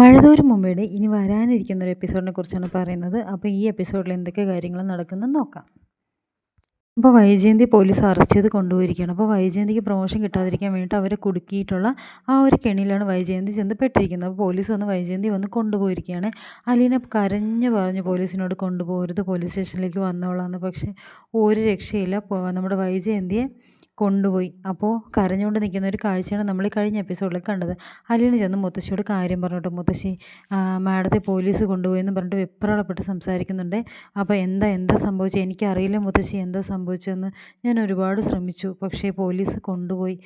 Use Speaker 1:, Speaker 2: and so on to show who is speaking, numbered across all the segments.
Speaker 1: മഴതോരും മുമ്പയുടെ ഇനി വരാനിരിക്കുന്ന ഒരു എപ്പിസോഡിനെ കുറിച്ചാണ് പറയുന്നത്. അപ്പോൾ ഈ എപ്പിസോഡിൽ എന്തൊക്കെ കാര്യങ്ങൾ നടക്കുന്നത് നോക്കാം. അപ്പോൾ വൈജയന്തി പോലീസ് അറസ്റ്റ് ചെയ്ത് കൊണ്ടുപോയിരിക്കുകയാണ്. അപ്പോൾ വൈജയന്തിക്ക് പ്രൊമോഷൻ കിട്ടാതിരിക്കാൻ വേണ്ടിയിട്ട് അവരെ കുടുക്കിയിട്ടുള്ള ആ ഒരു കെണിയിലാണ് വൈജയന്തി ചെന്ന് പെട്ടിരിക്കുന്നത് അപ്പോൾ പോലീസ് വന്ന് വൈജയന്തി വന്ന് കൊണ്ടുപോയിരിക്കുകയാണ്. അലീന കരഞ്ഞു പറഞ്ഞു പോലീസിനോട് കൊണ്ടുപോകരുത് പോലീസ് സ്റ്റേഷനിലേക്ക് വന്നോളാന്ന്. പക്ഷേ ഒരു രക്ഷയില്ല. നമ്മുടെ വൈജയന്തിയെ കൊണ്ടുപോയി. അപ്പോൾ കരഞ്ഞുകൊണ്ട് നിൽക്കുന്ന ഒരു കാഴ്ചയാണ് നമ്മൾ കഴിഞ്ഞ എപ്പിസോഡിൽ കണ്ടത്. അലീന ചെന്ന് മുത്തശ്ശിയോട് കാര്യം പറഞ്ഞിട്ട്. മുത്തശ്ശി മാഡത്തെ പോലീസ് കൊണ്ടുപോയി എന്ന് പറഞ്ഞിട്ട് വെപ്രാളപ്പെട്ട് സംസാരിക്കുന്നുണ്ട്. അപ്പോൾ എന്താ എന്താ സംഭവിച്ചത് എനിക്കറിയില്ല മുത്തശ്ശി എന്താ സംഭവിച്ചതെന്ന്. ഞാൻ ഒരുപാട് ശ്രമിച്ചു. പക്ഷേ പോലീസ് കൊണ്ടുപോയി.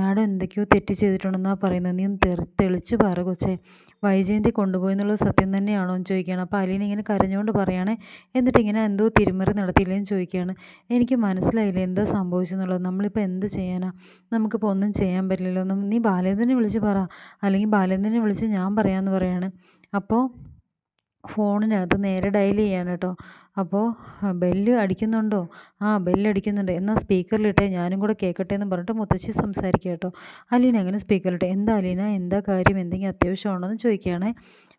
Speaker 1: മാഡം എന്തൊക്കെയോ തെറ്റ് ചെയ്തിട്ടുണ്ടെന്നാണ് പറയുന്നത്. നീ ഒന്ന് തെളിച്ച് പറ കൊച്ചേ. വൈജയന്തി കൊണ്ടുപോയി എന്നുള്ളത് സത്യം തന്നെയാണോ എന്ന് ചോദിക്കുകയാണ്. അപ്പോൾ അലീന ഇങ്ങനെ കരഞ്ഞുകൊണ്ട് പറയുകയാണ് എന്നിട്ട് ഇങ്ങനെ എന്തോ തിരുമറി നടത്തിയില്ലെന്ന് ചോദിക്കുകയാണ്. എനിക്ക് മനസ്സിലായില്ല എന്താ സംഭവിച്ചെന്നുള്ളത്. നമ്മളിപ്പോൾ എന്ത് ചെയ്യാനാ? നമുക്കിപ്പോൾ ഒന്നും ചെയ്യാൻ പറ്റില്ലല്ലോ. നീ ബാലേന്ദ്രനെ വിളിച്ച് പറ. അല്ലെങ്കിൽ ബാലേന്ദ്രനെ വിളിച്ച് ഞാൻ പറയാമെന്ന് പറയാണ്. അപ്പോൾ ഫോണിനകത്ത് നേരെ ഡയൽ ചെയ്യാണ് കേട്ടോ. അപ്പോൾ ബെല്ല് അടിക്കുന്നുണ്ടോ? ആ ബെല്ലടിക്കുന്നുണ്ട്. എന്നാൽ സ്പീക്കറിലിട്ടേ ഞാനും കൂടെ കേൾക്കട്ടെ എന്ന് പറഞ്ഞിട്ട് മുത്തശ്ശി സംസാരിക്കുക കേട്ടോ. അലീന അങ്ങനെ സ്പീക്കറിലിട്ടെ? എന്താ അലീന? എന്താ കാര്യം? എന്തെങ്കിലും അത്യാവശ്യമാണോ എന്ന് ചോദിക്കുകയാണേ.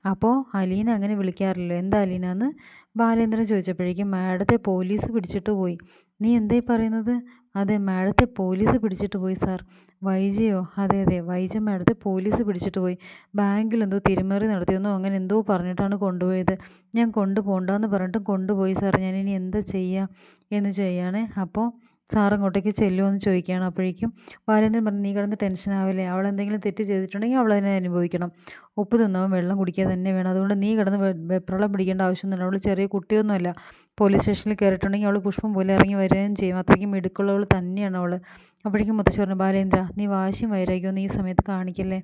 Speaker 1: അപ്പോൾ അലീന അങ്ങനെ വിളിക്കാറില്ലല്ലോ എന്താ അലീന എന്ന് ബാലേന്ദ്രൻ ചോദിച്ചപ്പോഴേക്കും മാഡത്തെ പോലീസ് പിടിച്ചിട്ട് പോയി. നീ എന്തായി പറയുന്നത്? അതെ മാഡത്തെ പോലീസ് പിടിച്ചിട്ട് പോയി സാർ. വൈജയോ? അതെ അതെ വൈജ മാഡത്തെ പോലീസ് പിടിച്ചിട്ട് പോയി. ബാങ്കിൽ എന്തോ തിരിമറി നടത്തിയെന്നോ അങ്ങനെ എന്തോ പറഞ്ഞിട്ടാണ് കൊണ്ടുപോയത്. ഞാൻ കൊണ്ടുപോകണ്ടെന്ന് പറഞ്ഞിട്ട് കൊണ്ടുപോയി സാർ. ഞാൻ ഇനി എന്താ ചെയ്യുക എന്ന് ചെയ്യാണ് അപ്പോൾ സാർ അങ്ങോട്ടേക്ക് ചെല്ലുമോ എന്ന് ചോദിക്കുകയാണ്. അപ്പോഴേക്കും ബാലേന്ദ്രൻ പറഞ്ഞു നീ കിടന്ന് ടെൻഷൻ ആവില്ലേ? അവൾ എന്തെങ്കിലും തെറ്റ് ചെയ്തിട്ടുണ്ടെങ്കിൽ അവൾ അതിനെ അനുഭവിക്കണം. ഉപ്പ് തിന്നവൻ വെള്ളം കുടിക്കുക തന്നെ വേണം. അതുകൊണ്ട് നീ കിടന്ന് വെപ്രളം പിടിക്കേണ്ട ആവശ്യമൊന്നുമില്ല. അവൾ ചെറിയ കുട്ടിയൊന്നുമല്ല. പോലീസ് സ്റ്റേഷനിൽ കയറിയിട്ടുണ്ടെങ്കിൽ അവൾ പുഷ്പം പോലെ ഇറങ്ങി വരികയും ചെയ്യും. അത്രയ്ക്കും മിടുക്കുള്ളവൾ തന്നെയാണ് അവൾ. അപ്പോഴേക്കും മുത്തശ്ശി പറഞ്ഞു ബാലേന്ദ്ര നീ വാശിയും വൈരാഗ്യമൊന്നും ഈ സമയത്ത് കാണിക്കല്ലേ?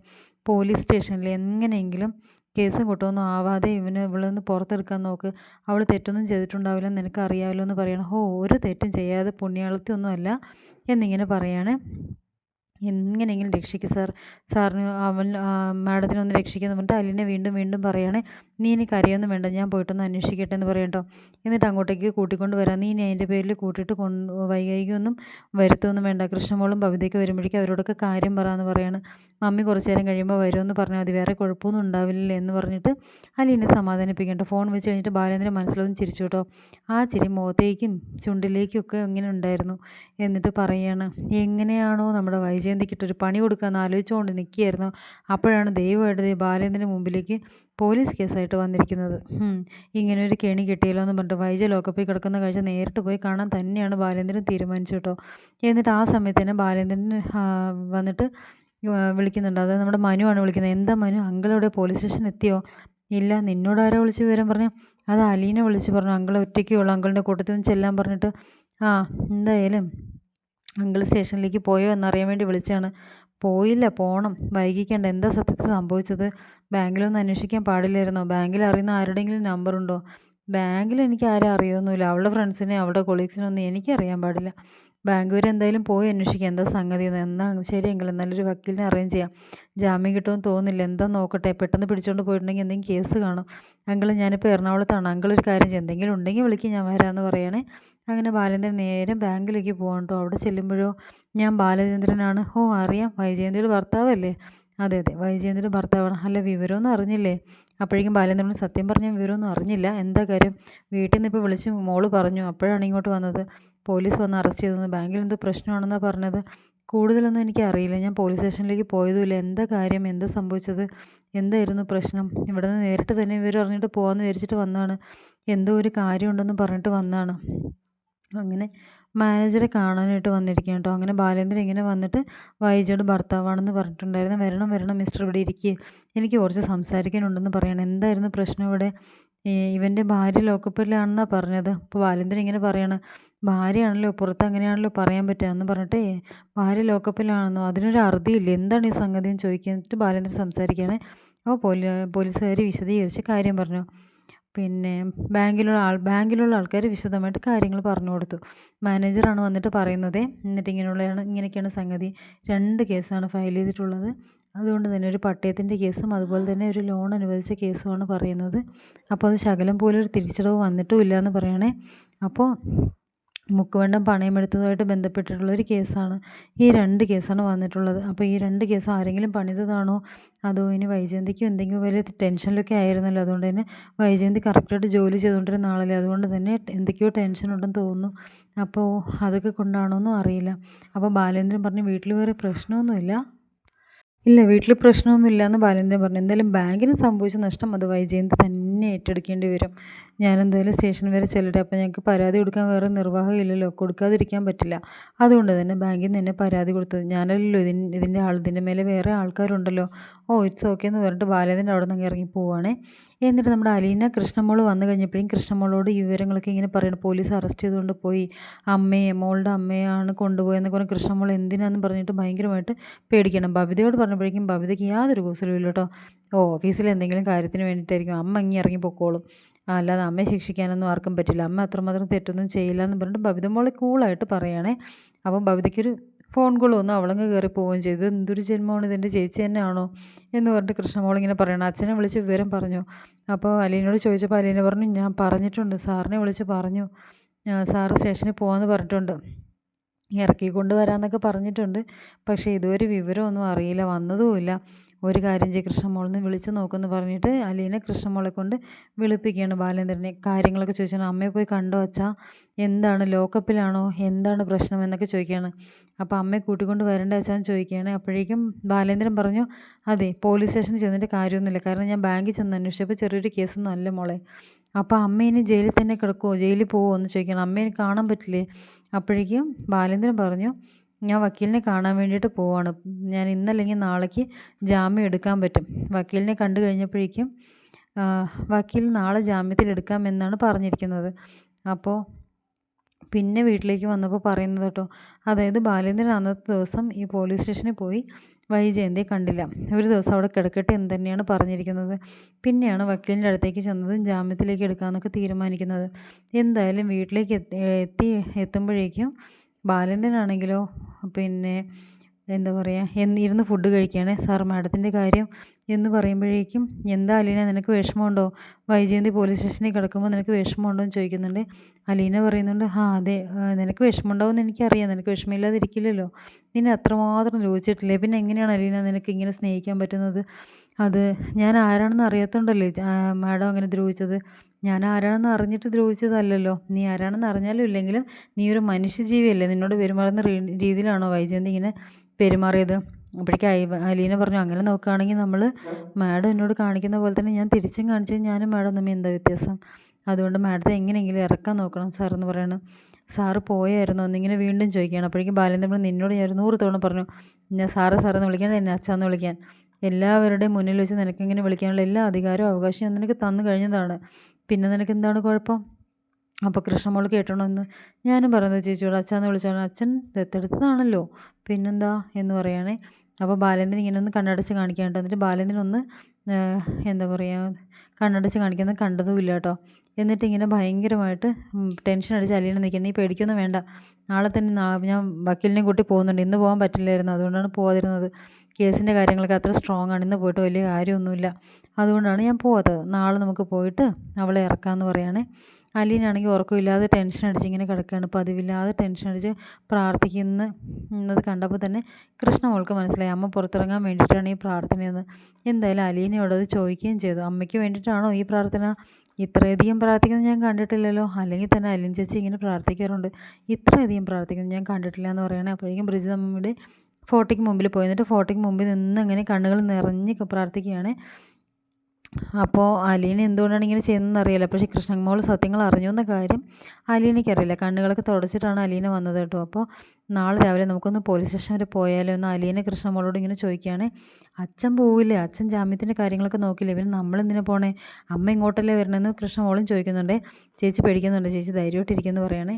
Speaker 1: പോലീസ് സ്റ്റേഷനിൽ എങ്ങനെയെങ്കിലും കേസും കുട്ടമൊന്നും ആവാതെ ഇവന് ഇവിടെ നിന്ന് പുറത്തെടുക്കാൻ നോക്ക്. അവൾ തെറ്റൊന്നും ചെയ്തിട്ടുണ്ടാവില്ല. നിനക്ക് അറിയാമല്ലോ എന്ന് പറയണം. ഹോ ഒരു തെറ്റും ചെയ്യാതെ പുണ്യാളത്തി ഒന്നുമല്ല എന്നിങ്ങനെ പറയാണ്. എങ്ങനെയെങ്കിലും രക്ഷിക്കുക സാർ. സാറിന് അവൻ മാഡത്തിനെ ഒന്ന് രക്ഷിക്കുന്നു പറഞ്ഞിട്ട് അലിനെ വീണ്ടും വീണ്ടും പറയുകയാണ് നീ ഇനി കരയൊന്നും വേണ്ട ഞാൻ പോയിട്ടൊന്ന് അന്വേഷിക്കട്ടെ എന്ന് പറയട്ടോ എന്നിട്ട് അങ്ങോട്ടേക്ക് കൂട്ടിക്കൊണ്ട് വരാം. നീ ഇനി അതിന്റെ പേരിൽ കൂട്ടിയിട്ട് കൊണ്ട് വൈകൈകൊന്നും വരുത്തൊന്നും വേണ്ട. കൃഷ്ണമോളും ഭവിതയ്ക്ക് വരുമ്പോഴേക്കും അവരോടൊക്കെ കാര്യം പറയാമെന്ന് പറയാണ്. മമ്മി കുറച്ച് നേരം കഴിയുമ്പോൾ വരുമെന്ന് പറഞ്ഞാൽ മതി വേറെ കുഴപ്പമൊന്നും ഉണ്ടാവില്ലേ എന്ന് പറഞ്ഞിട്ട് അലീനെ സമാധാനിപ്പിക്കേണ്ട ഫോൺ വെച്ച് കഴിഞ്ഞിട്ട് ബാലേന്ദ്രൻ മനസ്സിലൊന്നും ചിരിച്ചു കേട്ടോ. ആ ചിരി മുഖത്തേക്കും ചുണ്ടിലേക്കും ഒക്കെ ഇങ്ങനെ ഉണ്ടായിരുന്നു. എന്നിട്ട് പറയുകയാണ് എങ്ങനെയാണോ നമ്മുടെ വൈജയന്തിക്കിട്ടൊരു പണി കൊടുക്കാമെന്ന് ആലോചിച്ചുകൊണ്ട് നിൽക്കുകയായിരുന്നു അപ്പോഴാണ് ദൈവമായിട്ട് ബാലേന്ദ്രന്റെ മുമ്പിലേക്ക് പോലീസ് കേസായിട്ട് വന്നിരിക്കുന്നത്. ഇങ്ങനെ ഒരു കെണി കിട്ടിയല്ലോ എന്ന് പറഞ്ഞിട്ട് വൈജ ലോക്കപ്പിൽ കിടക്കുന്ന കാഴ്ച നേരിട്ട് പോയി കാണാൻ തന്നെയാണ് ബാലേന്ദ്രൻ തീരുമാനിച്ചു കേട്ടോ. എന്നിട്ട് ആ സമയത്ത് തന്നെ ബാലേന്ദ്രൻ വന്നിട്ട് വിളിക്കുന്നുണ്ട്. അതായത് നമ്മുടെ മനുവാണ് വിളിക്കുന്നത്. എന്താ മനു? അങ്കിളെവിടെ പോലീസ് സ്റ്റേഷൻ എത്തിയോ? ഇല്ല. നിന്നോട് ആരോ വിളിച്ച് വിവരം പറഞ്ഞു? അത് അലീനെ വിളിച്ച് പറഞ്ഞു. അങ്കിൾ ഒറ്റയ്ക്കേ ഉള്ളൂ. അങ്കിളിന്റെ കൂട്ടത്തിൽ നിന്ന് ചെല്ലാൻ പറഞ്ഞിട്ട്. ആ എന്തായാലും അങ്കിൾ സ്റ്റേഷനിലേക്ക് പോയോ എന്നറിയാൻ വേണ്ടി വിളിച്ചാണ് പോയില്ല പോകണം വൈകിക്കേണ്ട. എന്താ സത്യത്തിൽ സംഭവിച്ചത്? ബാങ്കിലൊന്നും അന്വേഷിക്കാൻ പാടില്ലായിരുന്നോ? ബാങ്കിൽ അറിയുന്ന ആരുടെയെങ്കിലും നമ്പറുണ്ടോ? ബാങ്കിൽ എനിക്ക് ആരും അറിയൊന്നുമില്ല. അവളുടെ ഫ്രണ്ട്സിനെ അവളുടെ കൊളീഗ്സിനൊന്നും എനിക്കറിയാൻ പാടില്ല. വരെ എന്തായാലും പോയി അന്വേഷിക്കാം. എന്താ സംഗതി എന്നാ. ശരി എങ്കിൽ നല്ലൊരു വക്കീലിനെ അറേഞ്ച് ചെയ്യാം. ജാമ്യം കിട്ടുമെന്ന് തോന്നുന്നില്ല. എന്താ നോക്കട്ടെ? പെട്ടെന്ന് പിടിച്ചുകൊണ്ട് പോയിട്ടുണ്ടെങ്കിൽ എന്തെങ്കിലും കേസ് കാണും. അങ്കിൾ ഞാനിപ്പോൾ എറണാകുളത്താണ്. അങ്കിൾ ഒരു കാര്യം ചെയ്യും. എന്തെങ്കിലും ഉണ്ടെങ്കിൽ വിളിക്കും. ഞാൻ വരാമെന്ന് പറയണേ. അങ്ങനെ ബാലചന്ദ്രൻ നേരെ ബാങ്കിലേക്ക് പോകാൻ കേട്ടോ അവിടെ ചെല്ലുമ്പോഴോ ഞാൻ ബാലചന്ദ്രനാണ്. ഓ അറിയാം. വൈജയന്തിയുടെ ഭർത്താവല്ലേ? അതെ അതെ. വൈജയന്തിയുടെ ഭർത്താവാണ്. അല്ല വിവരമൊന്നും അറിഞ്ഞില്ലേ? അപ്പോഴേക്കും ബാലേന്ദ്രൻ സത്യം പറഞ്ഞ വിവരമൊന്നും അറിഞ്ഞില്ല. എന്താ കാര്യം? വീട്ടിൽ നിന്ന് ഇപ്പോൾ വിളിച്ച് മോൾ പറഞ്ഞു. അപ്പോഴാണ് ഇങ്ങോട്ട് വന്നത്. പോലീസ് വന്ന് അറസ്റ്റ് ചെയ്തു ബാങ്കിൽ എന്തോ പ്രശ്നമാണെന്നാണ് പറഞ്ഞത്. കൂടുതലൊന്നും എനിക്ക് അറിയില്ല ഞാൻ പോലീസ് സ്റ്റേഷനിലേക്ക് പോയതുമില്ല. എന്താ കാര്യം? എന്താ സംഭവിച്ചത്? എന്തായിരുന്നു പ്രശ്നം? ഇവിടെ നിന്ന് നേരിട്ട് തന്നെ വിവരം അറിഞ്ഞിട്ട് പോകാമെന്ന് വിചാരിച്ചിട്ട് വന്നതാണ് എന്തോ ഒരു കാര്യമുണ്ടെന്ന് പറഞ്ഞിട്ട് വന്നതാണ് അങ്ങനെ മാനേജറെ കാണാനായിട്ട് വന്നിരിക്കുകയാണ് കേട്ടോ. അങ്ങനെ ബാലേന്ദ്രൻ ഇങ്ങനെ വന്നിട്ട് വൈജയുടെ ഭർത്താവാണെന്ന് പറഞ്ഞിട്ടുണ്ടായിരുന്നു. വരണം വരണം മിസ്റ്റർ ഇവിടെ ഇരിക്കുക എനിക്ക് കുറച്ച് സംസാരിക്കാനുണ്ടെന്ന് പറയണം. എന്തായിരുന്നു പ്രശ്നം ഇവിടെ? ഇവന്റെ ഭാര്യ ലോക്കപ്പിലാണെന്നാണ് പറഞ്ഞത്. അപ്പോൾ ബാലേന്ദ്രൻ ഇങ്ങനെ പറയാണ്. ഭാര്യയാണല്ലോ പുറത്ത് അങ്ങനെയാണല്ലോ പറയാൻ പറ്റുക എന്ന് പറഞ്ഞിട്ട് ഭാര്യ ലോക്കപ്പിലാണെന്നോ? അതിനൊരു അറുതിയില്ല? എന്താണ് ഈ സംഗതി? എന്ന് ചോദിക്കാനിട്ട് ബാലേന്ദ്രൻ സംസാരിക്കുകയാണ്. അപ്പോൾ പോലീ പോലീസുകാർ വിശദീകരിച്ച് കാര്യം പറഞ്ഞു. പിന്നെ ബാങ്കിലുള്ള ആൾ ബാങ്കിലുള്ള ആൾക്കാർ വിശദമായിട്ട് കാര്യങ്ങൾ പറഞ്ഞു കൊടുത്തു. മാനേജറാണ് വന്നിട്ട് പറയുന്നത്. എന്നിട്ട് ഇങ്ങനെയുള്ളതാണ് ഇങ്ങനെയൊക്കെയാണ് സംഗതി. രണ്ട് കേസാണ് ഫയൽ ചെയ്തിട്ടുള്ളത്. അതുകൊണ്ട് തന്നെ ഒരു പട്ടയത്തിന്റെ കേസും അതുപോലെ തന്നെ ഒരു ലോൺ അനുവദിച്ച കേസുമാണ് പറയുന്നത്. അപ്പോൾ അത് ശകലം പോലും ഒരു തിരിച്ചടവ് വന്നിട്ടും ഇല്ല എന്ന് പറയണേ. അപ്പോൾ മുക്കുവണ്ടം പണയമെടുത്തതുമായിട്ട് ബന്ധപ്പെട്ടിട്ടുള്ള ഒരു കേസാണ്. ഈ രണ്ട് കേസാണ് വന്നിട്ടുള്ളത്. അപ്പോൾ ഈ രണ്ട് കേസ് ആരെങ്കിലും പണിതതാണോ? അതോ ഇനി വൈജയന്തിക്കും എന്തെങ്കിലും വലിയ ടെൻഷനിലൊക്കെ ആയിരുന്നല്ലോ? അതുകൊണ്ട് തന്നെ വൈജയന്തി കറക്റ്റായിട്ട് ജോലി ചെയ്തുകൊണ്ടിരുന്ന ആളല്ലേ? അതുകൊണ്ട് തന്നെ എന്തൊക്കെയോ ടെൻഷൻ ഉണ്ടെന്ന് തോന്നുന്നു. അപ്പോൾ അതൊക്കെ കൊണ്ടാണോ എന്നും അറിയില്ല. അപ്പോൾ ബാലേന്ദ്രൻ പറഞ്ഞു വീട്ടിൽ വേറെ പ്രശ്നമൊന്നുമില്ല. ഇല്ല വീട്ടിൽ പ്രശ്നമൊന്നുമില്ല എന്ന് ബാലേന്ദ്രൻ പറഞ്ഞു. എന്തായാലും ബാങ്കിന് സംഭവിച്ച നഷ്ടം അത് വൈജയന്തി തന്നെ ഏറ്റെടുക്കേണ്ടി വരും. ഞാൻ എന്തായാലും സ്റ്റേഷൻ വരെ ചെല്ലട്ടെ. അപ്പോൾ ഞങ്ങൾക്ക് പരാതി കൊടുക്കാൻ വേറെ നിർവാഹം ഇല്ലല്ലോ. കൊടുക്കാതിരിക്കാൻ പറ്റില്ല. അതുകൊണ്ട് തന്നെ ബാങ്കിൽ നിന്ന് തന്നെ പരാതി കൊടുത്തത്. ഞാനല്ലല്ലോ ഇതിന് ഇതിന്റെ ആൾ ഇതിന്റെ മേലെ വേറെ ആൾക്കാരുണ്ടല്ലോ. ഓ ഇറ്റ്സ് ഓക്കെ എന്ന് പറഞ്ഞിട്ട് ബാലേന്ദ്രൻ അവിടെ നിന്ന് ഇറങ്ങി പോവുകയാണ് എന്നിട്ട് നമ്മുടെ അലീന കൃഷ്ണമോൾ വന്നു കഴിഞ്ഞപ്പോഴും കൃഷ്ണമോളോട് ഈ വിവരങ്ങളൊക്കെ ഇങ്ങനെ പറയണം. പോലീസ് അറസ്റ്റ് ചെയ്തുകൊണ്ട് പോയി. അമ്മയെ മോളുടെ അമ്മയാണ് കൊണ്ടുപോയെന്നൊക്കെ പറഞ്ഞ് കൃഷ്ണമോൾ എന്തിനാന്ന് പറഞ്ഞിട്ട് ഭയങ്കരമായിട്ട് പേടിക്കണം. ബബിതയോട് പറഞ്ഞപ്പോഴേക്കും ബബിതയ്ക്ക് യാതൊരു കൂസലും ഇല്ല കേട്ടോ. ഓ ഓഫീസിൽ എന്തെങ്കിലും കാര്യത്തിന് വേണ്ടിയിട്ടായിരിക്കും. അമ്മ ഇങ്ങനെ ഇറങ്ങി പൊക്കോളും. അല്ലാതെ അമ്മയെ ശിക്ഷിക്കാനൊന്നും ആർക്കും പറ്റില്ല. അമ്മ അത്രമാത്രം തെറ്റൊന്നും ചെയ്യില്ല എന്ന് പറഞ്ഞിട്ട് ബബിത മോളെ കൂളായിട്ട് പറയുകയാണേ അപ്പം ബബിതയ്ക്കൊരു ഫോൺ കോൾ വന്നു. അവളങ്ങ് കയറി പോവുകയും ചെയ്തു. എന്തൊരു ജന്മമാണ്? ഇതെന്റെ ചേച്ചി തന്നെയാണോ? എന്ന് പറഞ്ഞിട്ട് കൃഷ്ണമോളിങ്ങനെ പറയണം. അച്ഛനെ വിളിച്ച് വിവരം പറഞ്ഞു. അപ്പോൾ അലീനോട് ചോദിച്ചപ്പോൾ അലീന പറഞ്ഞു ഞാൻ പറഞ്ഞിട്ടുണ്ട്. സാറിനെ വിളിച്ച് പറഞ്ഞു. സാറ് സ്റ്റേഷനിൽ പോകാമെന്ന് പറഞ്ഞിട്ടുണ്ട്. ഇറക്കി കൊണ്ടുവരാമെന്നൊക്കെ പറഞ്ഞിട്ടുണ്ട്. പക്ഷേ ഇതുവരെ വിവരമൊന്നും അറിയില്ല. വന്നതുമില്ല. ഒരു കാര്യം ചെയ്യ് കൃഷ്ണമോളെന്ന് വിളിച്ച് നോക്കുമെന്ന് പറഞ്ഞിട്ട് അലീനെ കൃഷ്ണമോളെ കൊണ്ട് വിളിപ്പിക്കുകയാണ് ബാലേന്ദ്രനെ. കാര്യങ്ങളൊക്കെ ചോദിച്ചാണ് അമ്മയെ പോയി കണ്ടു വച്ചാൽ എന്താണ്? ലോക്കപ്പിലാണോ? എന്താണ് പ്രശ്നം? എന്നൊക്കെ ചോദിക്കുകയാണ്. അപ്പോൾ അമ്മയെ കൂട്ടിക്കൊണ്ട് വരേണ്ട അച്ഛാന്ന് ചോദിക്കുകയാണ്. അപ്പോഴേക്കും ബാലേന്ദ്രൻ പറഞ്ഞു അതെ പോലീസ് സ്റ്റേഷനിൽ ചെന്നിട്ട് കാര്യമൊന്നുമില്ല. കാരണം ഞാൻ ബാങ്കിൽ ചെന്ന് അന്വേഷിച്ചപ്പോൾ ചെറിയൊരു കേസൊന്നും അല്ല മോളെ. അപ്പോൾ അമ്മ ഇനി ജയിലിൽ തന്നെ കിടക്കുമോ ജയിലിൽ പോവുമോ എന്ന് ചോദിക്കണം അമ്മേനെ കാണാൻ പറ്റില്ലേ? അപ്പോഴേക്കും ബാലേന്ദ്രൻ പറഞ്ഞു ഞാൻ വക്കീലിനെ കാണാൻ വേണ്ടിയിട്ട് പോവാണ്. ഞാൻ ഇന്നല്ലെങ്കിൽ നാളേക്ക് ജാമ്യം എടുക്കാൻ പറ്റും. വക്കീലിനെ കണ്ടു കഴിഞ്ഞപ്പോഴേക്കും വക്കീൽ നാളെ ജാമ്യത്തിൽ എടുക്കാമെന്നാണ് പറഞ്ഞിരിക്കുന്നത്. അപ്പോൾ പിന്നെ വീട്ടിലേക്ക് വന്നപ്പോൾ പറയുന്നത് കേട്ടോ അതായത് ബാലേന്ദ്രൻ അന്നത്തെ ദിവസം ഈ പോലീസ് സ്റ്റേഷനിൽ പോയി വൈജയന്തിയെ കണ്ടില്ല. ഒരു ദിവസം അവിടെ കിടക്കട്ടെ എന്ന് തന്നെയാണ് പറഞ്ഞിരിക്കുന്നത്. പിന്നെയാണ് വക്കീലിന്റെ അടുത്തേക്ക് ചെന്നതും ജാമ്യത്തിലേക്ക് എടുക്കാമെന്നൊക്കെ തീരുമാനിക്കുന്നത്. എന്തായാലും വീട്ടിലേക്ക് എത്തി എത്തി എത്തുമ്പോഴേക്കും ബാലേന്ദ്രനാണെങ്കിലോ പിന്നെ എന്താ പറയുക എന്നിരുന്ന് ഫുഡ് കഴിക്കുകയാണ് സാർ മാഡത്തിന്റെ കാര്യം എന്ന് പറയുമ്പോഴേക്കും എന്താ അലീന നിനക്ക് വിഷമമുണ്ടോ? വൈജയന്തി പോലീസ് സ്റ്റേഷനിൽ കിടക്കുമ്പോൾ നിനക്ക് വിഷമമുണ്ടോ? എന്ന് ചോദിക്കുന്നുണ്ട്. അലീന പറയുന്നുണ്ട് ആ അതെ. നിനക്ക് വിഷമമുണ്ടാവുമെന്ന് എനിക്കറിയാം. നിനക്ക് വിഷമമില്ലാതിരിക്കില്ലല്ലോ. നിന്നെ അത്രമാത്രം ചോദിച്ചിട്ടില്ലേ പിന്നെ എങ്ങനെയാണ് അലീന നിനക്ക് ഇങ്ങനെ സ്നേഹിക്കാൻ പറ്റുന്നത്? അത് ഞാൻ ആരാണെന്ന് അറിയാത്തതുകൊണ്ടല്ലേ മാഡം അങ്ങനെ ദ്രോഹിച്ചത്? ഞാൻ ആരാണെന്ന് അറിഞ്ഞിട്ട് ദ്രോഹിച്ചതല്ലല്ലോ. നീ ആരാണെന്ന് അറിഞ്ഞാലും ഇല്ലെങ്കിലും നീ ഒരു മനുഷ്യജീവിയല്ലേ? നിന്നോട് പെരുമാറുന്ന രീതിയിലാണോ വൈജയന്തി ഇങ്ങനെ പെരുമാറിയത്? അപ്പോഴേക്കും അലീന പറഞ്ഞു അങ്ങനെ നോക്കുകയാണെങ്കിൽ നമ്മൾ മാഡം എന്നോട് കാണിക്കുന്ന പോലെ തന്നെ ഞാൻ തിരിച്ചും കാണിച്ചു ഞാനും മാഡം തമ്മിൽ എന്താ വ്യത്യാസം? അതുകൊണ്ട് മാഡത്തെ എങ്ങനെയെങ്കിലും ഇറക്കാൻ നോക്കണം സാർ എന്ന് പറയണം. സാറ് പോയായിരുന്നു? എന്നിങ്ങനെ വീണ്ടും ചോദിക്കുകയാണ്. അപ്പോഴേക്കും ബാലേന്ദ്രൻ നിന്നോട് ഞാൻ ഒരു നൂറ് തവണ പറഞ്ഞു ഞാൻ സാറ് സാറെന്ന് വിളിക്കാൻ എന്നെ അച്ഛാന്ന് വിളിക്കാൻ. എല്ലാവരുടെയും മുന്നിൽ വെച്ച് നിനക്കിങ്ങനെ വിളിക്കാനുള്ള എല്ലാ അധികാരവും അവകാശവും ഞാൻ നിനക്ക് തന്നു കഴിഞ്ഞതാണ്. പിന്നെ നിനക്ക് എന്താണ് കുഴപ്പം? അപ്പോൾ കൃഷ്ണമോൾ കേട്ടണമെന്ന് ഞാനും പറയുന്നത് ചേച്ചിയോട് അച്ഛന്ന് വിളിച്ചോളാം അച്ഛൻ ദത്തെടുത്തതാണല്ലോ പിന്നെന്താ? എന്ന് പറയുകയാണേ അപ്പോൾ ബാലേന്ദ്രൻ ഇങ്ങനെ ഒന്ന് കണ്ണടച്ച് കാണിക്കാണ്ട് എന്നിട്ട് ബാലേന്ദ്രൻ ഒന്ന് എന്താ പറയുക കണ്ണടച്ച് കാണിക്കുന്നത് കണ്ടതുമില്ല കേട്ടോ. എന്നിട്ട് ഇങ്ങനെ ഭയങ്കരമായിട്ട് ടെൻഷൻ അടിച്ച് അലീന നിൽക്കുന്നത് നീ പേടിക്കൊന്നും വേണ്ട. നാളെ തന്നെ ഞാൻ വക്കീലിനെ കൂട്ടി പോകുന്നുണ്ട്. ഇന്ന് പോകാൻ പറ്റില്ലായിരുന്നു. അതുകൊണ്ടാണ് പോകാതിരുന്നത് കേസിന്റെ കാര്യങ്ങളൊക്കെ അത്ര സ്ട്രോങ് ആണ്. ഇന്ന് പോയിട്ട് വലിയ കാര്യമൊന്നുമില്ല. അതുകൊണ്ടാണ് ഞാൻ പോകാത്തത് നാളെ നമുക്ക് പോയിട്ട് അവളെ ഇറക്കാമെന്ന് പറയുകയാണേ അലീനാണെങ്കിൽ ഉറക്കമില്ലാതെ ടെൻഷൻ അടിച്ച് ഇങ്ങനെ കിടക്കുകയാണ്. പതിവില്ലാതെ ടെൻഷൻ അടിച്ച് പ്രാർത്ഥിക്കുന്നത് കണ്ടപ്പോൾ തന്നെ കൃഷ്ണ മോൾക്ക് മനസ്സിലായി. അമ്മ പുറത്തിറങ്ങാൻ വേണ്ടിയിട്ടാണ് ഈ പ്രാർത്ഥനയെന്ന്. എന്തായാലും അലീനയോട് അത് ചോദിക്കുകയും ചെയ്തു. അമ്മയ്ക്ക് വേണ്ടിയിട്ടാണോ ഈ പ്രാർത്ഥന? ഇത്രയധികം പ്രാർത്ഥിക്കുന്നത് ഞാൻ കണ്ടിട്ടില്ലല്ലോ. അല്ലെങ്കിൽ തന്നെ അലിൻ ചേച്ചി ഇങ്ങനെ പ്രാർത്ഥിക്കാറുണ്ട്. ഇത്രയധികം പ്രാർത്ഥിക്കുന്നത് ഞാൻ കണ്ടിട്ടില്ല എന്ന് പറയുകയാണെങ്കിൽ അപ്പോഴേക്കും ബ്രിജിത അമ്മയുടെ ഫോട്ടോയ്ക്ക് മുമ്പിൽ പോയി. എന്നിട്ട് ഫോട്ടോയ്ക്ക് മുമ്പിൽ നിന്ന് ഇങ്ങനെ കണ്ണുകൾ നിറഞ്ഞ് പ്രാർത്ഥിക്കുകയാണ്. അപ്പോൾ അലീന എന്തുകൊണ്ടാണ് ഇങ്ങനെ ചെയ്യുന്നതെന്ന് അറിയില്ല. പക്ഷേ കൃഷ്ണമോൾ സത്യങ്ങൾ അറിഞ്ഞു എന്ന കാര്യം അലീനയ്ക്ക് അറിയില്ല കണ്ണുകളൊക്കെ തുടച്ചിട്ടാണ് അലീന വന്നത് കേട്ടോ. അപ്പോൾ നാളെ രാവിലെ നമുക്കൊന്ന് പോലീസ് സ്റ്റേഷൻ വരെ പോയാലോ എന്ന് അലീന കൃഷ്ണമോളോട് ഇങ്ങനെ ചോദിക്കുകയാണ്. അച്ഛൻ പോവില്ലേ? അച്ഛൻ ജാമ്യത്തിന്റെ കാര്യങ്ങളൊക്കെ നോക്കില്ലേ പിന്നെ നമ്മളെന്തിനു പോണേ? അമ്മ ഇങ്ങോട്ടല്ലേ വരണമെന്ന് കൃഷ്ണമോളും ചോദിക്കുന്നുണ്ട്. ചേച്ചി പേടിക്കുന്നുണ്ട്. ചേച്ചി ധൈര്യമായിട്ടിരിക്കുമെന്ന് പറയണേ.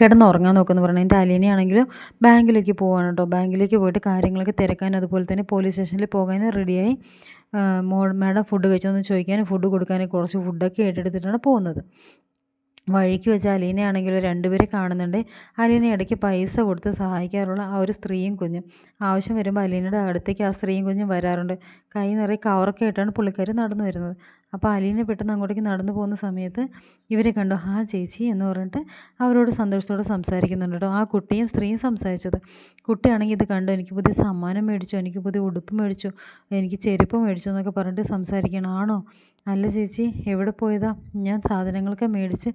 Speaker 1: കിടന്ന് ഉറങ്ങാൻ നോക്കുമെന്ന് പറഞ്ഞു എന്റെ അലീനയാണെങ്കിലും ബാങ്കിലേക്ക് പോവാണ് കേട്ടോ. ബാങ്കിലേക്ക് പോയിട്ട് കാര്യങ്ങളൊക്കെ തിരക്കാൻ അതുപോലെ തന്നെ പോലീസ് സ്റ്റേഷനിൽ പോകാനും റെഡിയായി. മോൾ മാഡം ഫുഡ് കഴിച്ചോന്ന് ചോദിക്കാനും ഫുഡ് കൊടുക്കാനും കുറച്ച് ഫുഡൊക്കെ ഏറ്റെടുത്തിട്ടാണ് പോകുന്നത്. വഴിക്ക് വെച്ച് അലീനയാണെങ്കിലും രണ്ടുപേരെ കാണുന്നുണ്ട്. അലീന ഇടയ്ക്ക് പൈസ കൊടുത്ത് സഹായിക്കാറുള്ള ആ ഒരു സ്ത്രീയും കുഞ്ഞും. ആവശ്യം വരുമ്പോൾ അലീനയുടെ അടുത്തേക്ക് ആ സ്ത്രീയും കുഞ്ഞും വരാറുണ്ട്. കൈ നിറയെ കവറൊക്കെ ആയിട്ടാണ് പുള്ളിക്കാർ നടന്നു വരുന്നത്. അപ്പോൾ അലീന പെട്ടെന്ന് അങ്ങോട്ടേക്ക് നടന്നു പോകുന്ന സമയത്ത് ഇവരെ കണ്ടു ആ ചേച്ചി എന്ന് പറഞ്ഞിട്ട് അവരോട് സന്തോഷത്തോടെ സംസാരിക്കുന്നുണ്ട് കേട്ടോ. ആ കുട്ടിയും സ്ത്രീയും സംസാരിച്ചത്. കുട്ടിയാണെങ്കിൽ ഇത് കണ്ടു എനിക്ക് പുതിയ സമ്മാനം മേടിച്ചു എനിക്ക് പുതിയ ഉടുപ്പ് മേടിച്ചു എനിക്ക് ചെരുപ്പ് മേടിച്ചു എന്നൊക്കെ പറഞ്ഞിട്ട് സംസാരിക്കണം ആണോ? അല്ല ചേച്ചി എവിടെ പോയതാ? ഞാൻ സാധനങ്ങളൊക്കെ മേടിച്ച്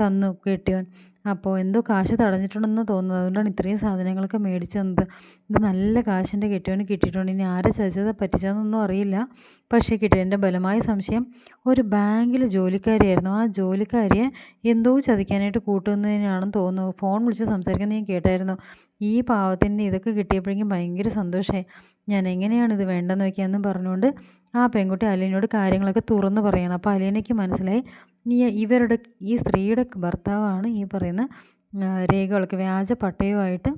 Speaker 1: തന്നു കെട്ടിയവൻ. അപ്പോൾ എന്തോ കാശ് തടഞ്ഞിട്ടുണ്ടെന്ന് തോന്നുന്നത് അതുകൊണ്ടാണ് ഇത്രയും സാധനങ്ങളൊക്കെ മേടിച്ചു തന്നത് ഇത് നല്ല കാശിന്റെ കെട്ടിയവന് കിട്ടിയിട്ടുണ്ട്. ഇനി ആരെ ചതിച്ചതാ പറ്റിച്ചതെന്നൊന്നും അറിയില്ല. പക്ഷേ കിട്ടി എന്റെ ബലമായ സംശയം ഒരു ബാങ്കിൽ ജോലിക്കാരിയായിരുന്നു. ആ ജോലിക്കാരിയെ എന്തോ ചതിക്കാനായിട്ട് കൂട്ടുന്നതിനാണെന്ന് തോന്നുന്നു. ഫോൺ വിളിച്ച് സംസാരിക്കുന്നത് ഞാൻ കേട്ടായിരുന്നു. ഈ പാവത്തിന്റെ ഇതൊക്കെ കിട്ടിയപ്പോഴേക്കും ഭയങ്കര സന്തോഷമായി. ഞാൻ എങ്ങനെയാണ് ഇത് വേണ്ടെന്ന് വയ്ക്കാമെന്നും പറഞ്ഞുകൊണ്ട് ആ പെൺകുട്ടി അലീനോട് കാര്യങ്ങളൊക്കെ തുറന്ന് പറയണം. അപ്പോൾ അലീനയ്ക്ക് മനസ്സിലായി നീ ഇവരുടെ ഈ സ്ത്രീയുടെ ഭർത്താവാണ് ഈ പറയുന്ന രേഖകൾക്ക് വ്യാജ പട്ടയവുമായിട്ട്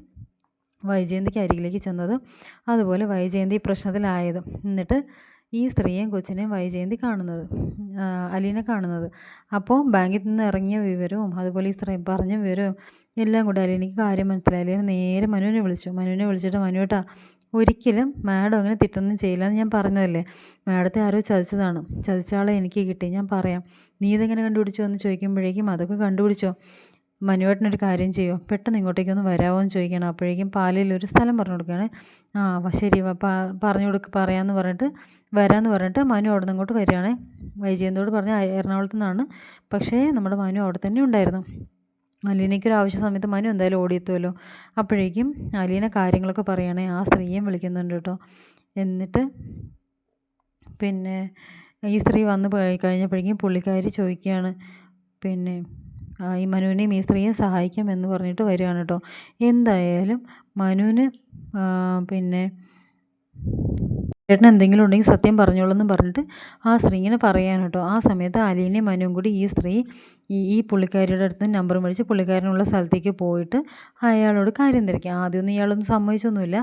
Speaker 1: വൈജയന്തിക്ക് അരികിലേക്ക് ചെന്നത്. അതുപോലെ വൈജയന്തി പ്രശ്നത്തിലായത്. എന്നിട്ട് ഈ സ്ത്രീയും കൊച്ചിനെയും വൈജയന്തി കാണുന്നത് അലീനെ കാണുന്നത്. അപ്പോൾ ബാങ്കിൽ നിന്ന് ഇറങ്ങിയ വിവരവും അതുപോലെ ഈ സ്ത്രീ പറഞ്ഞ വിവരവും എല്ലാം കൂടെ അലീനയ്ക്ക് കാര്യം മനസ്സിലായി. അലീന നേരെ മനുവിനെ വിളിച്ചു. മനുവിനെ വിളിച്ചിട്ട് മനുവേട്ടാ ഒരിക്കലും മാഡം അങ്ങനെ തെറ്റൊന്നും ചെയ്യില്ല എന്ന് ഞാൻ പറഞ്ഞതല്ലേ? മാഡത്തെ ആരോ ചതിച്ചതാണ്. ചതിച്ചാളെ എനിക്ക് കിട്ടി. ഞാൻ പറയാം. നീ ഇതെങ്ങനെ കണ്ടുപിടിച്ചോ? എന്ന് ചോദിക്കുമ്പോഴേക്കും അതൊക്കെ കണ്ടുപിടിച്ചോ. മനുവേട്ടനൊരു കാര്യം ചെയ്യുമോ പെട്ടെന്ന് ഇങ്ങോട്ടേക്കൊന്ന് വരാമോ എന്ന് ചോദിക്കണം. അപ്പോഴേക്കും പാലയിൽ ഒരു സ്ഥലം പറഞ്ഞു കൊടുക്കുകയാണ്. ആ ശരി. പറഞ്ഞു കൊടുക്ക് പറയാമെന്ന് പറഞ്ഞിട്ട് വരാമെന്ന് പറഞ്ഞിട്ട് മനു അവിടെ നിന്ന് ഇങ്ങോട്ട് വരികയാണ്. വൈജയന്തോട് പറഞ്ഞ എറണാകുളത്ത് നിന്നാണ്. പക്ഷേ നമ്മുടെ മനു അവിടെ തന്നെ ഉണ്ടായിരുന്നു. അലീനയ്ക്കൊരു ആവശ്യ സമയത്ത് മനു എന്തായാലും ഓടിയെത്തുമല്ലോ. അപ്പോഴേക്കും അലീന കാര്യങ്ങളൊക്കെ പറയുകയാണെങ്കിൽ ആ സ്ത്രീയും വിളിക്കുന്നുണ്ട് കേട്ടോ. എന്നിട്ട് പിന്നെ ഈ സ്ത്രീ വന്ന് കഴിഞ്ഞപ്പോഴേക്കും പുള്ളിക്കാരി ചോദിക്കുകയാണ്. പിന്നെ ഈ മനുവിനെയും ഈ സ്ത്രീയും സഹായിക്കാം എന്ന് പറഞ്ഞിട്ട് വരികയാണ് കേട്ടോ. എന്തായാലും മനുവിന് പിന്നെ ചേട്ടൻ എന്തെങ്കിലും ഉണ്ടെങ്കിൽ സത്യം പറഞ്ഞോളൂ എന്ന് പറഞ്ഞിട്ട് ആ സ്ത്രീ ഇങ്ങനെ പറയാൻ കേട്ടോ. ആ സമയത്ത് അലീനയും മനുവും കൂടി ഈ സ്ത്രീ ഈ ഈ പുള്ളിക്കാരിയുടെ അടുത്ത് നമ്പർ മേടിച്ച് പുള്ളിക്കാരനുള്ള സ്ഥലത്തേക്ക് പോയിട്ട് അയാളോട് കാര്യം തിരക്കി. ആദ്യമൊന്നും ഇയാളൊന്നും സമ്മതിച്ചൊന്നുമില്ല.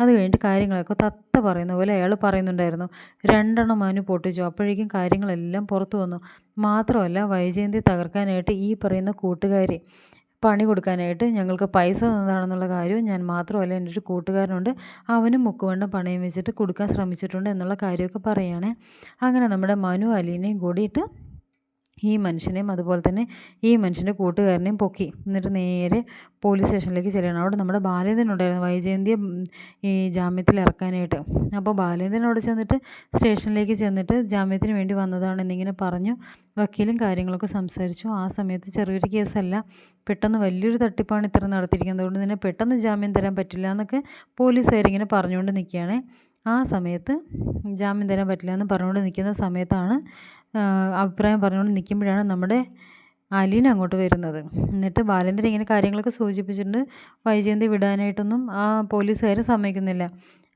Speaker 1: അത് കഴിഞ്ഞിട്ട് കാര്യങ്ങളൊക്കെ തത്ത പറയുന്ന പോലെ അയാൾ പറയുന്നുണ്ടായിരുന്നു. രണ്ടെണ്ണം മനു പൊട്ടിച്ചു. അപ്പോഴേക്കും കാര്യങ്ങളെല്ലാം പുറത്തു വന്നു. മാത്രമല്ല വൈജയന്തി തകർക്കാനായിട്ട് ഈ പറയുന്ന കൂട്ടുകാരി പണി കൊടുക്കാനായിട്ട് ഞങ്ങൾക്ക് പൈസ തന്നതാണെന്നുള്ള കാര്യവും ഞാൻ മാത്രമല്ല എന്റെ ഒരു കൂട്ടുകാരനുണ്ട്. അവനും മുക്കുവണ്ണം പണയം വെച്ചിട്ട് കൊടുക്കാൻ ശ്രമിച്ചിട്ടുണ്ട് എന്നുള്ള കാര്യമൊക്കെ പറയുകയാണേ. അങ്ങനെ നമ്മുടെ മനു അലീനയും കൂടിയിട്ട് ഈ മനുഷ്യനെയും അതുപോലെ തന്നെ ഈ മനുഷ്യന്റെ കൂട്ടുകാരനെയും പൊക്കി. എന്നിട്ട് നേരെ പോലീസ് സ്റ്റേഷനിലേക്ക് ചെല്ലണം അവിടെ നമ്മുടെ ബാലേന്ദ്രൻ ഉണ്ടായിരുന്നു. വൈജയന്തിയെ ഈ ജാമ്യത്തിൽ ഇറക്കാനായിട്ട്. അപ്പോൾ ബാലേന്ദ്രൻ അവിടെ ചെന്നിട്ട് സ്റ്റേഷനിലേക്ക് ചെന്നിട്ട് ജാമ്യത്തിന് വേണ്ടി വന്നതാണ് എന്നിങ്ങനെ പറഞ്ഞു. വക്കീലും കാര്യങ്ങളൊക്കെ സംസാരിച്ചു. ആ സമയത്ത് ചെറിയൊരു കേസല്ല. പെട്ടെന്ന് വലിയൊരു തട്ടിപ്പാണ് ഇത്ര നടത്തിയിരിക്കുന്നത്. അതുകൊണ്ട് തന്നെ പെട്ടെന്ന് ജാമ്യം തരാൻ പറ്റില്ല എന്നൊക്കെ പോലീസുകാരിങ്ങനെ പറഞ്ഞുകൊണ്ട് നിൽക്കുകയാണ്. ആ സമയത്ത് ജാമ്യം തരാൻ പറ്റില്ല എന്ന് പറഞ്ഞുകൊണ്ട് നിൽക്കുന്ന സമയത്താണ് അഭിപ്രായം പറഞ്ഞുകൊണ്ട് നിൽക്കുമ്പോഴാണ് നമ്മുടെ അലീന അങ്ങോട്ട് വരുന്നത്. എന്നിട്ട് ബാലേന്ദ്രൻ ഇങ്ങനെ കാര്യങ്ങളൊക്കെ സൂചിപ്പിച്ചിട്ടുണ്ട്. വൈജയന്തി വിടാനായിട്ടൊന്നും ആ പോലീസുകാർ സമ്മതിക്കുന്നില്ല.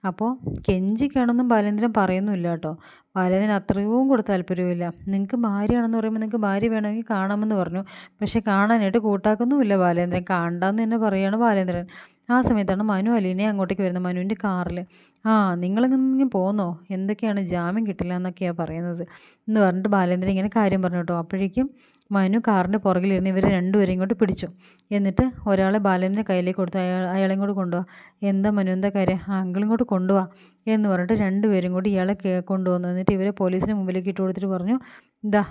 Speaker 1: അപ്പോൾ കെഞ്ചിക്കാണൊന്നും ബാലേന്ദ്രൻ പറയുന്നുമില്ല കേട്ടോ. ബാലേന്ദ്രൻ അത്രയും കൂടെ താല്പര്യമില്ല നിങ്ങൾക്ക് ഭാര്യയാണെന്ന് പറയുമ്പോൾ നിങ്ങൾക്ക് ഭാര്യ വേണമെങ്കിൽ കാണാമെന്ന് പറഞ്ഞു. പക്ഷേ കാണാനായിട്ട് കൂട്ടാക്കുന്നുമില്ല ബാലേന്ദ്രൻ. കാണണ്ടെന്ന് തന്നെ പറയുകയാണ് ബാലേന്ദ്രൻ. ആ സമയത്താണ് മനു അലീനെ അങ്ങോട്ടേക്ക് വരുന്നത്. മനുവിന്റെ കാറിൽ. ആ നിങ്ങളിങ്ങനെ പോന്നോ? എന്തൊക്കെയാണ്? ജാമ്യം കിട്ടില്ല എന്നൊക്കെയാണ് പറയുന്നത്. എന്ന് പറഞ്ഞിട്ട് ബാലേന്ദ്രൻ ഇങ്ങനെ കാര്യം പറഞ്ഞു കേട്ടോ. അപ്പോഴേക്കും മനു കാറിന്റെ പുറകിലിരുന്ന് ഇവർ രണ്ടുപേരും ഇങ്ങോട്ട് പിടിച്ചു. എന്നിട്ട് ഒരാളെ ബാലേന്ദ്രൻ കയ്യിലേക്ക് കൊടുത്തു. അയാൾ അയാളെ ഇങ്ങോട്ട് കൊണ്ടുപോവാ എന്താ മനു? എന്താ കാര്യം? ആ ഇങ്ങോട്ട് കൊണ്ടുപോവാ എന്ന് പറഞ്ഞിട്ട് രണ്ടുപേരും കൂടി ഇയാളെ കൊണ്ടുവന്നു. എന്നിട്ട് ഇവരെ പോലീസിന് മുമ്പിലേക്ക് ഇട്ട് കൊടുത്തിട്ട് പറഞ്ഞു ഇതാ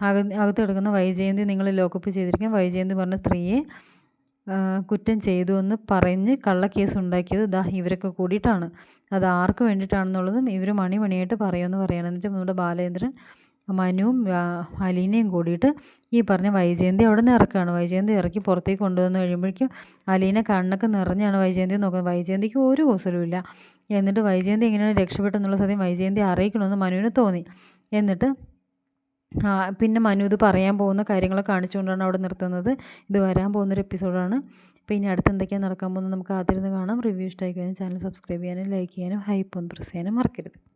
Speaker 1: അകത്ത് കിടക്കുന്ന വൈജയന്തി നിങ്ങൾ ലോക്കപ്പ് ചെയ്തിരിക്കും വൈജയന്തി പറഞ്ഞ സ്ത്രീയെ കുറ്റം ചെയ്തു എന്ന് പറഞ്ഞ് കള്ളക്കേസ് ഉണ്ടാക്കിയത് ദാ ഇവരൊക്കെ കൂടിയിട്ടാണ്. അത് ആർക്ക് വേണ്ടിയിട്ടാണെന്നുള്ളതും ഇവർ മണി മണിയായിട്ട് പറയുമെന്ന് പറയണം. എന്നിട്ട് നമ്മുടെ ബാലേന്ദ്രൻ മനുവും അലീനയും കൂടിയിട്ട് ഈ പറഞ്ഞ വൈജയന്തി അവിടെ നിന്ന് ഇറക്കുകയാണ് വൈജയന്തി ഇറക്കി പുറത്തേക്ക് കൊണ്ടുവന്ന് കഴിയുമ്പോഴേക്കും അലീന കണ്ണൊക്കെ നിറഞ്ഞാണ് വൈജയന്തി നോക്കുന്നത്. വൈജയന്തിക്ക് ഒരു കൂസലുമില്ല എന്നിട്ട് വൈജയന്തി എങ്ങനെയാണ് രക്ഷപ്പെട്ടെന്നുള്ള സത്യം വൈജയന്തി അറിയിക്കണമെന്ന് മനുവിന് തോന്നി. എന്നിട്ട് പിന്നെ മനു ഇത് പറയാൻ പോകുന്ന കാര്യങ്ങളെ കാണിച്ചുകൊണ്ടാണ് അവിടെ നിർത്തുന്നത്. ഇത് വരാൻ പോകുന്നൊരു എപ്പിസോഡാണ്. അപ്പോൾ ഇനി അടുത്ത് എന്തൊക്കെയാണ് നടക്കാൻ പോകുന്നത് നമുക്ക് ആദ്യം കാണാം. റിവ്യൂ ഇഷ്ടമായി കഴിഞ്ഞാൽ ചാനൽ സബ്സ്ക്രൈബ് ചെയ്യാനും ലൈക്ക് ചെയ്യാനും ഹൈപ്പ് ഒന്ന് പ്രസ് ചെയ്യാനും മറക്കരുത്.